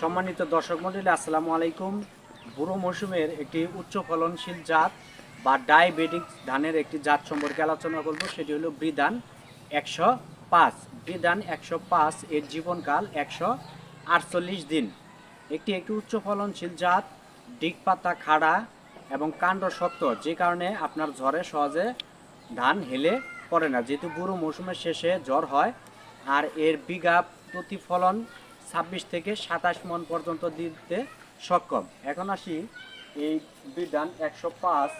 সম্মানিত দর্শক মন্ডলী, আসসালামু আলাইকুম। বুড়ো মৌসুমের একটি উচ্চ ফলনশীল জাত বা ডায়াবেটিক ধানের একটি জাত সম্পর্কে আলোচনা করব, সেটি হলো বৃদান একশো পাঁচ। বৃদান একশো পাঁচ এর জীবনকাল একশো আটচল্লিশ দিন। একটি একটি উচ্চ ফলনশীল জাত ডিগ পাতা খাড়া এবং কাণ্ড শক্ত যে কারণে আপনার ঝড়ে সহজে ধান হেলে পড়ে না। যেহেতু বুড়ো মৌসুমের শেষে জ্বর হয়, আর এর বিঘা প্রতিফলন ছাব্বিশ থেকে সাতাশ মন পর্যন্ত দিতে সক্ষম। এখন আসি এই বিধান একশো পাঁচ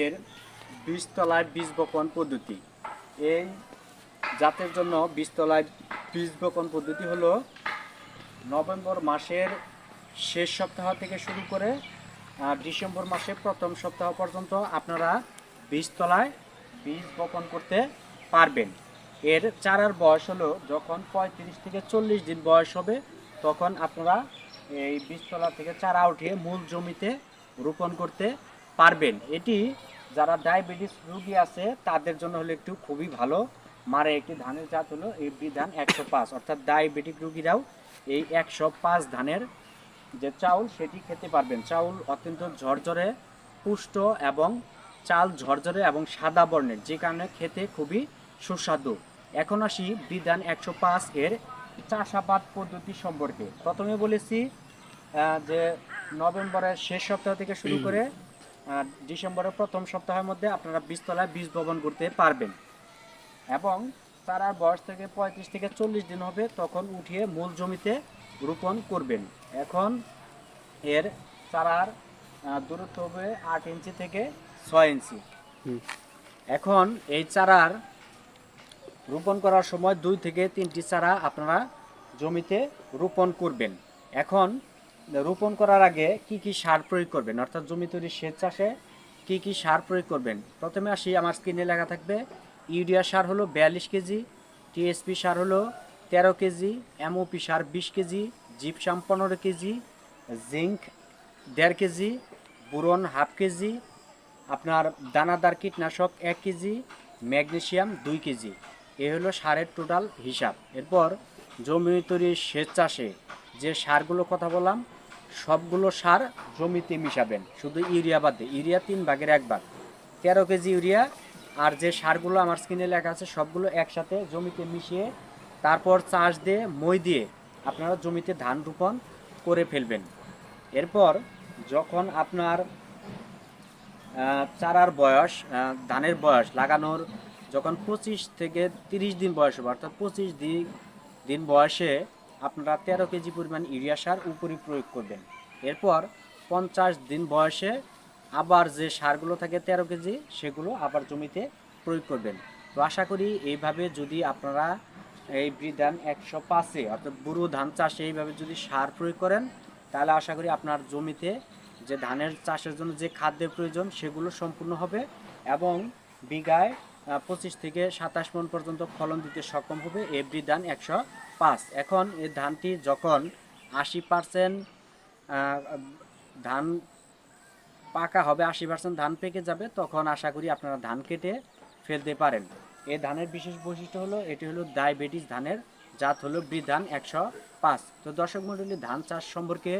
এর বীজতলায় বীজ বপন পদ্ধতি। এই জাতের জন্য বীজতলায় বীজ বপন পদ্ধতি হলো নভেম্বর মাসের শেষ সপ্তাহ থেকে শুরু করে ডিসেম্বর মাসের প্রথম সপ্তাহ পর্যন্ত আপনারা বীজতলায় বীজ বপন করতে পারবেন। এর চারার বয়স হলো যখন পঁয়ত্রিশ থেকে চল্লিশ দিন বয়স হবে, তখন আপনারা এই বীজতলা থেকে চারা উঠিয়ে মূল জমিতে রোপণ করতে পারবেন। এটি যারা ডায়াবেটিস রুগী আছে, তাদের জন্য হলো একটু খুবই ভালো। মারে একটি ধানের জাত হলো এই বিধান একশো পাঁচ, অর্থাৎ ডায়াবেটিক রুগীরাও এই একশো পাঁচ ধানের যে চাউল সেটি খেতে পারবেন। চাউল অত্যন্ত ঝরঝরে, পুষ্ট এবং চাল ঝরঝরে এবং সাদা বর্ণের, যে কারণে খেতে খুবই সুস্বাদু। এখন আসি বিধান একশো পাঁচ এর চাষাবাদ পদ্ধতি সম্পর্কে। প্রথমে বলেছি যে নভেম্বরের শেষ সপ্তাহ থেকে শুরু করে ডিসেম্বরের প্রথম সপ্তাহের মধ্যে আপনারা বীজতলায় বীজ বপন করতে পারবেন। এবং চারার বয়স থেকে পঁয়ত্রিশ থেকে চল্লিশ দিন হবে তখন উঠিয়ে মূল জমিতে রোপণ করবেন। এখন এর চারার দূরত্ব হবে আট ইঞ্চি থেকে ছয় ইঞ্চি। এখন এই চারার রোপণ করার সময় দুই থেকে তিনটি চারা আপনারা জমিতে রোপণ করবেন। এখন রোপণ করার আগে কি কি সার প্রয়োগ করবেন? অর্থাৎ জমি তৈরি সেচ চাষে কি কি সার প্রয়োগ করবেন? প্রথমে আসি, আমার স্ক্রিনে লেখা থাকবে, ইউরিয়া সার হলো বিয়াল্লিশ কেজি, টিএসপি সার হলো তেরো কেজি, এমওপি সার বিশ কেজি, জিপসাম পনেরো কেজি, জিঙ্ক দেড় কেজি, বুরন হাফ কেজি, আপনার দানাদার কীটনাশক এক কেজি ম্যাগনেশিয়াম দুই কেজি। এ হলো সারের টোটাল হিসাব। এরপর জমি তৈরি সেচ চাষে যে সারগুলো কথা বললাম, সবগুলো সার জমিতে মিশাবেন। শুধু ইউরিয়া বাদে ইউরিয়া তিন ভাগের এক ভাগ। তেরো কেজি ইউরিয়া, আর যে সারগুলো আমার স্ক্রিনে লেখা আছে, সবগুলো একসাথে জমিতে মিশিয়ে তারপর চাষ দিয়ে মই দিয়ে আপনারা জমিতে ধান রোপণ করে ফেলবেন। এরপর যখন আপনার চারার বয়স ধানের বয়স, লাগানোর যখন পঁচিশ থেকে তিরিশ দিন বয়স হবে, অর্থাৎ পঁচিশ দিন দিন বয়সে আপনারা তেরো কেজি পরিমাণ ইউরিয়া সার উপরি প্রয়োগ করবেন। এরপর পঞ্চাশ দিন বয়সে আবার যে সারগুলো থাকে তেরো কেজি, সেগুলো আবার জমিতে প্রয়োগ করবেন। তো আশা করি এইভাবে যদি আপনারা এই বিধান একশো পাঁচে, অর্থাৎ বুড়ো ধান চাষে এইভাবে যদি সার প্রয়োগ করেন, তাহলে আশা করি আপনার জমিতে যে ধানের চাষের জন্য যে খাদ্যের প্রয়োজন, সেগুলো সম্পূর্ণ হবে এবং বিঘায় পঁচিশ থেকে সাতাশ মন পর্যন্ত ফলন দিতে সক্ষম হবে এভরি ধান একশো পাঁচ। এখন এই ধানটি যখন আশি পার্সেন্ট ধান পাকা হবে, আশি পার্সেন্ট ধান পেকে যাবে, তখন আশা করি আপনারা ধান কেটে ফেলতে পারেন। এই ধানের বিশেষ বৈশিষ্ট্য হলো, এটি হলো ডায়াবেটিস ধানের জাত হলো বৃধান একশো পাঁচ। তো দর্শক মণ্ডলী, ধান চাষ সম্পর্কে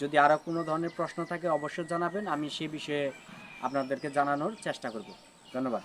যদি আরও কোনো ধরনের প্রশ্ন থাকে অবশ্যই জানাবেন, আমি সে বিষয়ে আপনাদেরকে জানানোর চেষ্টা করব। ধন্যবাদ।